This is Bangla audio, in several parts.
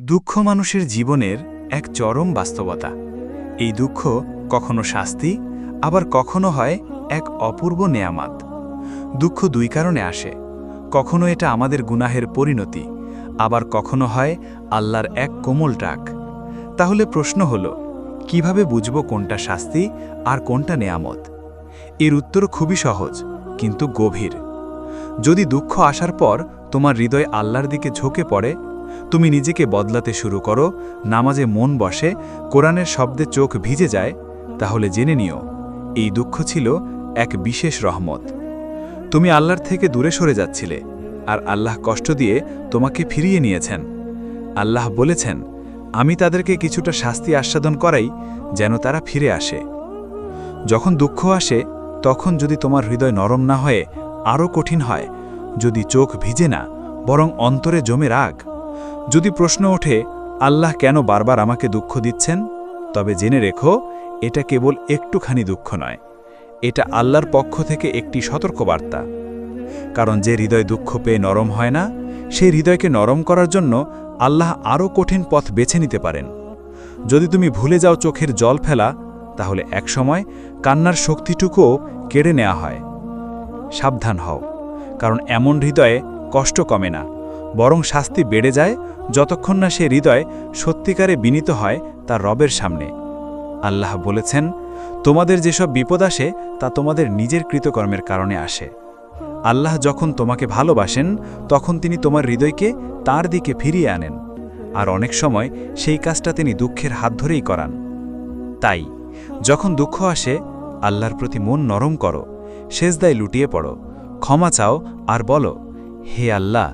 দুঃখ মানুষের জীবনের এক চরম বাস্তবতা। এই দুঃখ কখনো শাস্তি, আবার কখনো হয় এক অপূর্ব নেয়ামাত। দুঃখ দুই কারণে আসে। কখনো এটা আমাদের গুনাহের পরিণতি, আবার কখনো হয় আল্লাহর এক কোমল ডাক। তাহলে প্রশ্ন হল, কীভাবে বুঝব কোনটা শাস্তি আর কোনটা নেয়ামত? এর উত্তর খুবই সহজ, কিন্তু গভীর। যদি দুঃখ আসার পর তোমার হৃদয় আল্লাহর দিকে ঝোঁকে পড়ে তুমি নিজেকে বদলাতে শুরু করো, নামাজে মন বসে, কোরআনের শব্দে চোখ ভিজে যায়, তাহলে জেনে নিও, এই দুঃখ ছিল এক বিশেষ রহমত। তুমি আল্লাহর থেকে দূরে সরে যাচ্ছিলে, আর আল্লাহ কষ্ট দিয়ে তোমাকে ফিরিয়ে নিয়েছেন। আল্লাহ বলেছেন, আমি তাদেরকে কিছুটা শাস্তি আস্বাদন করাই, যেন তারা ফিরে আসে। যখন দুঃখ আসে, তখন যদি তোমার হৃদয় নরম না হয়ে, আরও কঠিন হয়, যদি চোখ ভিজে না, বরং অন্তরে জমে রাগ যদি প্রশ্ন ওঠে, আল্লাহ কেন বারবার আমাকে দুঃখ দিচ্ছেন? তবে জেনে রেখো, এটা কেবল একটুখানি দুঃখ নয়। এটা আল্লাহর পক্ষ থেকে একটি সতর্কবার্তা। কারণ যে হৃদয় দুঃখ পেয়ে নরম হয় না সেই হৃদয়কে নরম করার জন্য আল্লাহ আরও কঠিন পথ বেছে নিতে পারেন। যদি তুমি ভুলে যাও চোখের জল ফেলা, তাহলে একসময় কান্নার শক্তিটুকুও কেড়ে নেওয়া হয়। সাবধান হও, কারণ এমন হৃদয়ে কষ্ট কমে না। বরং শাস্তি বেড়ে যায় যতক্ষণ না সে হৃদয় সত্যিকারে বিনীত হয় তার রবের সামনে। আল্লাহ বলেছেন, তোমাদের যেসব বিপদ আসে, তা তোমাদের নিজের কৃতকর্মের কারণে আসে। আল্লাহ যখন তোমাকে ভালোবাসেন, তখন তিনি তোমার হৃদয়কে তার দিকে ফিরিয়ে আনেন, আর অনেক সময় সেই কাজটা তিনি দুঃখের হাত ধরেই করান। তাই, যখন দুঃখ আসে, আল্লাহর প্রতি মন নরম করো, সেজদায় লুটিয়ে পড়ো, ক্ষমা চাও আর বলো, হে আল্লাহ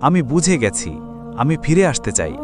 আমি বুঝে গেছি আমি ফিরে আসতে চাই।